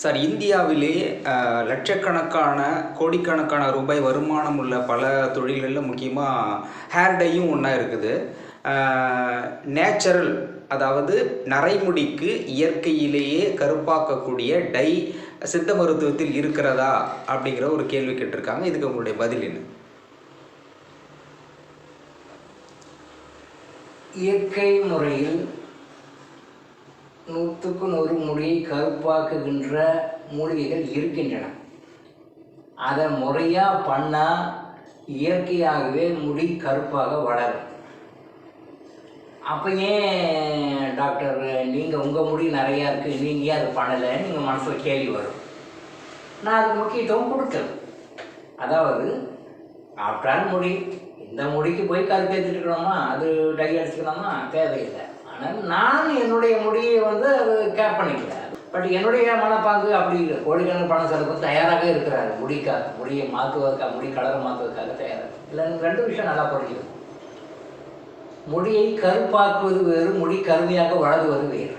Sir இந்தியாவிலே லட்சக்கணக்கான கோடிக்கணக்கான ரூபாய் வருமானம் உள்ள பல தொழில்களில் முக்கியமாக ஹேர் டையும் ஒன்றா இருக்குது. நேச்சுரல் அதாவது நரைமுடிக்கு இயற்கையிலேயே கருப்பாக்கக்கூடிய டை சித்த மருத்துவத்தில் இருக்கிறதா அப்படிங்கிற ஒரு கேள்வி கேட்டிருக்காங்க. இதுக்கு உங்களுடைய பதில் என்ன? இயற்கை முறையில் நூற்றுக்கு நூறு முடியை கருப்பாக்குகின்ற மூலிகைகள் இருக்கின்றன. அதை முறையாக பண்ணால் இயற்கையாகவே முடி கருப்பாக வளரும். அப்போ ஏன் டாக்டர் நீங்கள் உங்கள் முடி நிறையா இருக்குது நீங்கள் ஏன் அது பண்ணலைன்னு நீங்கள் மனசில் கேள்வி வரும். நான் அதுக்கு முக்கியத்துவம் கொடுத்தேன் அதாவது ஆப்டான் முடி இந்த முடிக்கு போய் கருப்பேற்றிட்டு இருக்கிறோமா அது டை அடிச்சுக்கணுமா? தேவையில்லை. நான் என்னுடைய முடியை வந்து கேப் கேர் பண்ணிக்கல. பட் என்னுடைய மனப்பாங்கு அப்படி இல்லை. கோடிக்கணக்கு பணம் செலவுக்கு தயாராக இருக்கிறார். முடிக்காக முடியை மாற்றுவதற்காக முடி கலரை மாற்றுவதற்காக தயாராக. இல்லை ரெண்டு விஷயம் நல்லா புரிஞ்சுக்கணும் முடியை கருப்பாக்குவது வேறு முடி கருமையாக வளருவது வேறு.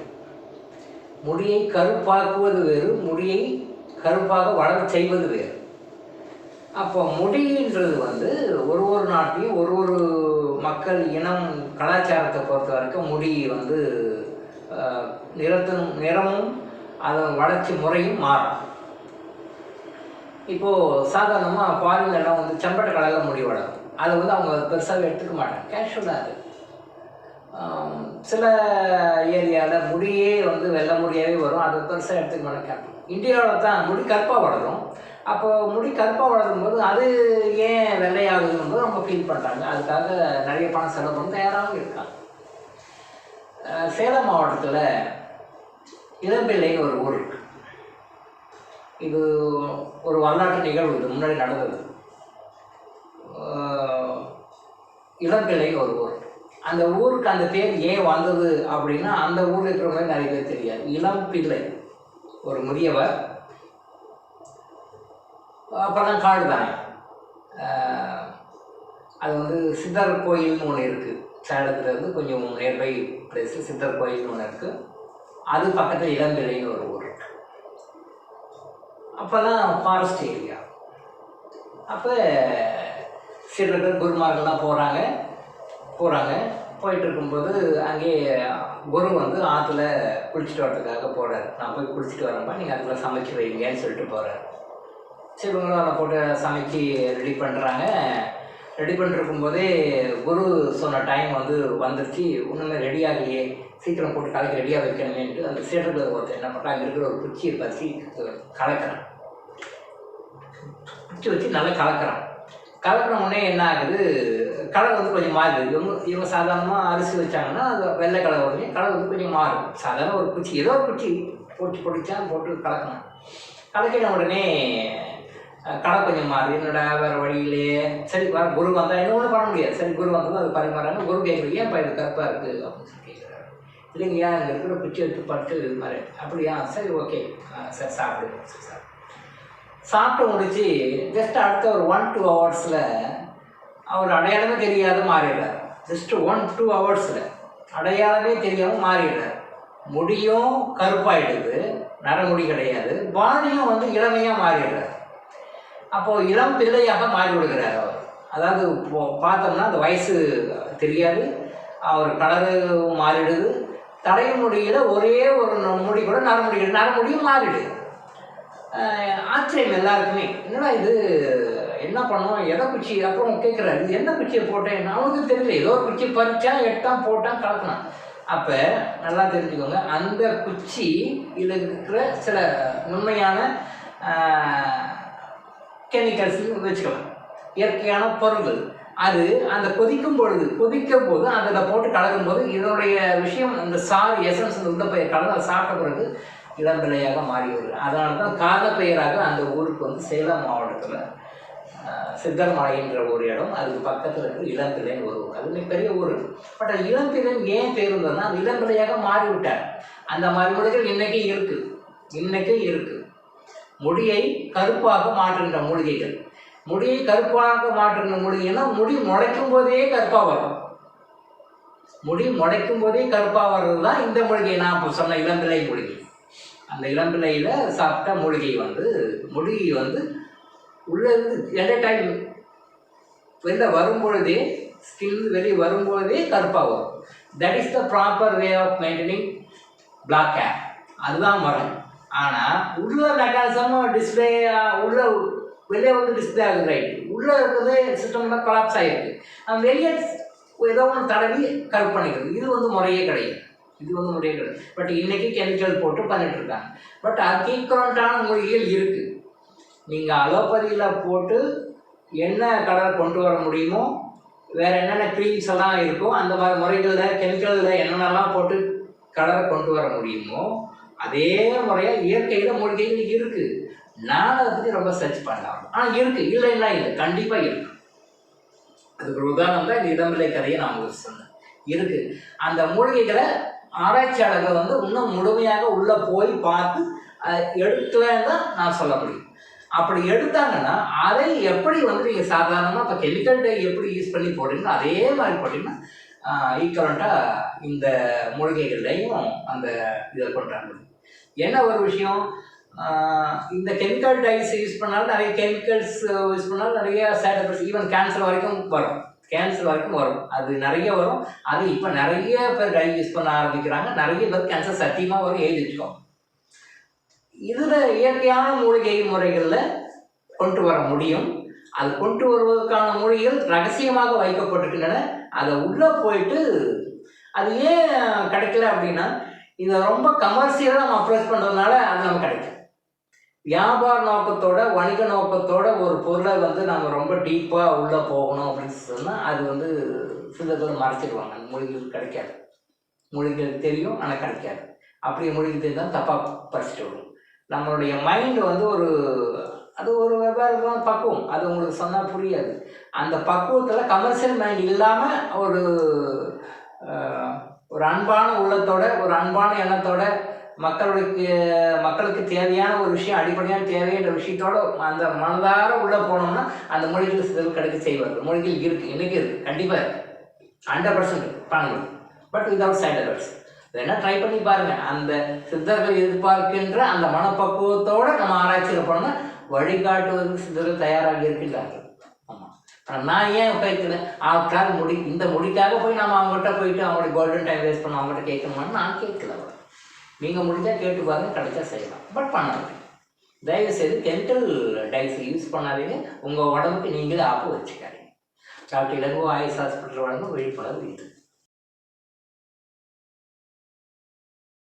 முடியை கருப்பாக்குவது வேறு முடியை கருப்பாக வளர செய்வது வேறு. அப்போ மொழின்றது வந்து ஒரு ஒரு நாட்டிலையும் ஒரு ஒரு மக்கள் இனம் கலாச்சாரத்தை பொறுத்த வரைக்கும் முடி வந்து நிறத்தும் நிறமும் அதன் வளர்ச்சி முறையும் மாறும். இப்போது சாதாரணமாக ஃபாரின்லாம் வந்து செம்பட்டை கலரில் முடி வளரும். அதை வந்து அவங்க பெருசாக எடுத்துக்க மாட்டாங்க. கேஷுவலாக அது. சில ஏரியாவில் முடியே வந்து வெள்ளை முடியாவே வரும். அதை பெருசாக எடுத்துக்க மாட்டாங்க. இந்தியாவில் தான் முடி கருப்பாக வளரும். அப்போ முடி கருப்பாக வளரும் போது அது ஏன் வெள்ளையாகுதுன்னு போது அவங்க ஃபீல் பண்ணுறாங்க அதுக்காக நிறைய பணம் செலவு பண்ண தயாராகவும் இருக்காங்க. சேலம் மாவட்டத்தில் இளம்பிள்ளைன்னு ஒரு ஊர் இருக்கு. இது ஒரு வரலாற்று நிகழ்வு இது முன்னாடி நடந்தது. அஹ், இளம்பிள்ளைன்னு ஒரு ஊர். அந்த ஊருக்கு அந்த பேர் ஏன் வந்தது அப்படின்னா அந்த ஊரில் இருக்கிறவங்க நிறைய பேர் தெரியாது. இளம்பிள்ளை ஒரு முதியவர் அப்புறம் தான் காடு தானே அது வந்து சித்தர் கோயில்னு ஒன்று இருக்குது சேலத்துலேருந்து கொஞ்சம் நியர்பை பிளேஸில் சித்தர் கோயில்னு ஒன்று இருக்குது அது பக்கத்தில் இளம்பிள்ளைன்னு ஒரு ஊர் இருக்கு. தான் ஃபாரஸ்ட் ஏரியா அப்போ சிலர்கள் குருமார்கள்லாம் போகிறாங்க போகிறாங்க போயிட்டு இருக்கும்போது அங்கே குரு வந்து ஆற்றுல குளிச்சுட்டு வரதுக்காக போகிறார் நான் போய் குளிச்சுட்டு வரேன்ப்பா நீங்கள் அதில் சமைச்சு வைங்கன்னு சொல்லிட்டு போகிறார் சரி இவங்களும் அதை போட்டு சமைச்சு ரெடி பண்ணுறாங்க ரெடி பண்ணிருக்கும் போதே குரு சொன்ன டைம் வந்து வந்துருச்சு. ஒன்றுமே ரெடி ஆகலையே. சீக்கிரம் போட்டு கலக்கி ரெடியாக வைக்கணுமேன்ட்டு அந்த சீடர்கள் ஒருத்தர் என்ன பண்ணுறாங்க அங்கே இருக்கிற ஒரு குச்சியை பற்றி கலக்கிறான். குச்சி வச்சு நல்லா கலக்கிறான். கலக்கிற உடனே என்ன ஆகுது? கலர் வந்து கொஞ்சம் மாறுது. இவங்க இவங்க சாதாரணமாக அரிசி வச்சாங்கன்னா அது வெள்ளை கலர் உடனே கலர் வந்து கொஞ்சம் மாறும். சாதாரண ஒரு குச்சி. ஏதோ ஒரு குச்சி. போட்டு பொடிச்சா போட்டு கலக்கணும் கலக்கின உடனே கடை கொஞ்சம் மாறு என்னடா வேறு வழியிலே. சரி வர குரு வந்தால் என்ன ஒன்றும் பண்ண முடியாது. சரி குரு வந்ததும் அது பரிமாறாங்க குரு கேட்குறது ஏன் பயிர் கருப்பாக இருக்குது அப்படின்னு சொல்லி கேட்குறாரு இல்லைங்கய்யா அங்கே இருக்கிற பிச்சு எடுத்து பட்டு இது மாதிரி? அப்படியா? சரி ஓகே. சார் சாப்பிடு. சரி சார் சாப்பிட்டு முடிச்சு ஜஸ்ட் அடுத்த ஒரு ஒன் டூ ஹவர்ஸில் அவர் அடையாளமே தெரியாத மாறிடுறார். ஜஸ்ட் ஒன் டூ ஹவர்ஸில் அடையாளமே தெரியாமல் மாறிடுறார். முடியும் கருப்பாயிடுது. நரமுடி கிடையாது. பாடியும் வந்து இளமையாக மாறிடுறார். அப்போது இளம் பிள்ளையாக மாறி விடுகிறார் அவர். அதாவது இப்போ பார்த்தோம்னா அந்த வயசு தெரியாது. அவர் கலரு மாறிடுது. தடைய முடியல ஒரே ஒரு முடி கூட நரமுடி கிடையாது. நரமுடியும் மாறிடுது ஆச்சரியம் எல்லாருக்குமே. என்னடா இது? என்ன பண்ணோம் எதை குச்சி அப்புறம் கேட்குறாரு இது என்ன குச்சியை போட்டேன் அவனுக்கு தெரியல. ஏதோ ஒரு குச்சி பறித்தான் எட்டான் போட்டான் கலக்கினான். அப்போ நல்லா தெரிஞ்சுக்கோங்க. அந்த குச்சி இதில் இருக்கிற சில உண்மையான கெமிக்கல்ஸ் வச்சுக்கலாம். இயற்கையான பொருள்கள். அது அந்த கொதிக்கும் பொழுது கொதிக்கும் போது அதில் போட்டு கலக்கும் போது இதனுடைய விஷயம் அந்த சார் எசன்ஸ் உள்ள பெயர் கலந்து அதை சாப்பிட்ட பிறகு இளம்பிள்ளையாக மாறி வருது அதனால தான் கால பெயராக அந்த ஊருக்கு வந்து சேலம் மாவட்டத்தில் சித்தர் மலைன்ற ஒரு இடம். அதுக்கு பக்கத்தில் இருக்கு இளம்பிள்ளைன்னு ஒரு ஊர். அது மிக பெரிய ஊர். பட் அது இளம்பிள்ளை ஏன் பேர் இருந்ததுன்னா அது இளம்பிள்ளையாக மாறிவிட்டார். அந்த மறுபடிகள் இன்றைக்கும் இருக்குது இன்றைக்கும் இருக்குது முடியை கருப்பாக மாற்றுகின்ற மூலிகைகள். முடியை கருப்பாக மாற்றுகின்ற மூலிகைன்னா முடி முளைக்கும் போதே கருப்பாக வரும். முடி முளைக்கும் போதே கருப்பாக வர்றது தான் இந்த மூலிகை. நான் இப்போ சொன்ன இளம்பிள்ளை மூலிகை. அந்த இளம்பிள்ளையில் சாப்பிட்ட மூலிகை வந்து முடி வந்து உள்ளே இருந்து எந்த டைம் வெளில வரும்பொழுதே ஸ்கின் வெளியே வரும்பொழுதே கருப்பாக வரும். That is the proper way of maintaining black hair அதுதான் மரம் ஆனால் உள்ள மெக்கானிசமும் டிஸ்பிளே உள்ள வெளியே வந்து டிஸ்பிளே ஆகுது ரைட் உள்ளே இருக்கிறது சிஸ்டம்லாம் கொலாப்ஸ் ஆகிருக்கு நம்ம வெளியே ஏதோ ஒன்று தடவி கரெக்ட் பண்ணிக்கிறது. இது வந்து முறையே கிடையாது. இது வந்து முறையே கிடையாது. பட் இன்னைக்கு கெமிக்கல் போட்டு பண்ணிட்டு இருக்காங்க. பட் அக்கீக்கரண்டான மொழிகள் இருக்குது நீங்கள் அலோபதியில் போட்டு என்ன கலர் கொண்டு வர முடியுமோ வேறு என்னென்ன க்ரீம்ஸ் எல்லாம் இருக்கோ அந்த மாதிரி முறைகளில் கெமிக்கலில் என்னென்னலாம் போட்டு கலரை கொண்டு வர முடியுமோ அதே முறையாக இயற்கையில் மூலிகைகள் இருக்குது நான் அதை பற்றி ரொம்ப சர்ச் பண்ணலாம். ஆனால் இருக்குது இல்லைன்னா இல்லை கண்டிப்பாக இருக்குது அதுக்கு ஒரு உதாரணம் தான் இந்த இடமில்லை கதையை நான் உங்களுக்கு சொன்னேன். இருக்குது அந்த மூலிகைகளை ஆராய்ச்சியாளர்கள் வந்து இன்னும் முழுமையாக உள்ளே போய் பார்த்து அதை எடுக்கலன்னு தான் நான் சொல்ல முடியும். அப்படி எடுத்தாங்கன்னா அதை எப்படி வந்து நீங்கள் சாதாரணமாக இப்போ கெமிக்கல் டை எப்படி யூஸ் பண்ணி போடுறீங்களோ அதே மாதிரி போட்டிங்கன்னா ஈக்குவலண்ட்டாக இந்த மூலிகைகள்லையும் அந்த இதை பண்ணுறாங்க என்ன ஒரு விஷயம்? இந்த கெமிக்கல் டைல்ஸ் யூஸ் பண்ணாலும் நிறைய கெமிக்கல்ஸ் யூஸ் பண்ணாலும் நிறைய சைட் எஃபெக்ட்ஸ் ஈவன் கேன்சர் வரைக்கும் வரும். கேன்சர் வரைக்கும் வரும். அது நிறைய வரும். அது இப்போ நிறைய பேர் டை யூஸ் பண்ண ஆரம்பிக்கிறாங்க. நிறைய பேர் கேன்சர் சத்தியமாக வரும் எழுதிட்டோம் இதில் இயற்கையான மூலிகை முறைகளில் கொண்டு வர முடியும். அது கொண்டு வருவதற்கான மொழிகள் ரகசியமாக வைக்கப்பட்டிருக்கின்றன. அதை உள்ளே போயிட்டு அது ஏன் கிடைக்கல அப்படின்னா இதை ரொம்ப கமர்ஷியலாக நம்ம அப்ரோச் பண்ணுறதுனால அது நமக்கு கிடைக்கும். வியாபார நோக்கத்தோட வணிக நோக்கத்தோட ஒரு பொருளை வந்து நம்ம ரொம்ப டீப்பாக உள்ளே போகணும் அப்படின்னு சொன்னால் அது வந்து சிலர்கள் மறைச்சிடுவாங்க அந்த மொழிகள் கிடைக்காது. மொழிகள் தெரியும் ஆனால் கிடைக்காது. அப்படி மொழிகள் தெரிந்தால் தப்பாக பறிச்சிட்டு விடும் நம்மளுடைய மைண்டு வந்து ஒரு அது ஒரு வெவ்வேறு பக்குவம். அது உங்களுக்கு சொன்னால் புரியாது. அந்த பக்குவத்தில் கமர்ஷியல் மைண்ட் இல்லாமல் ஒரு ஒரு அன்பான உள்ளத்தோட ஒரு அன்பான எண்ணத்தோட மக்களுக்கு மக்களுக்கு தேவையான ஒரு விஷயம் அடிப்படையான தேவைன்ற விஷயத்தோட அந்த மனதார உள்ளே போனோம்னா அந்த மொழிகள் சிதல் கிடைக்க செய்வார்கள். மொழிகள் இருக்குது இன்றைக்கி இருக்குது கண்டிப்பாக இருக்குது ஹண்ட்ரட் பர்சன்ட் பண்ணணும் பட் விதவுட் சைட் எஃபெக்ட்ஸ் வேணா ட்ரை பண்ணி பாருங்கள் அந்த சித்தர்கள் எதிர்பார்க்கின்ற அந்த மனப்பக்குவத்தோடு நம்ம ஆராய்ச்சியில் போனோம்னா வழிகாட்டுவதற்கு சிலர் தயாராக இருக்கின்றார்கள். ஆமாம் ஆனால் நான் ஏன் கேட்குறேன் ஆற்றால் முடி இந்த முடிக்காக போய் நம்ம அவங்ககிட்ட போயிட்டு அவங்களுடைய கோல்டன் டைம் வேஸ்ட் பண்ண அவங்ககிட்ட கேட்கணுமான்னு நான் கேட்கல. நீங்கள் முடிஞ்சால் கேட்டு பாருங்க கிடைச்சா செய்யலாம். பட் பண்ணாதீங்க. தயவு செய்து கெமிக்கல் டைஸ் யூஸ் பண்ணாதீங்க. உங்கள் உடம்புக்கு நீங்களே ஆப்பு வச்சுக்காதீங்க. டாக்டர் இளங்கோ ஆயுஷ் ஹாஸ்பிட்டல் வழங்கும் விழிப்புணர்வு இது.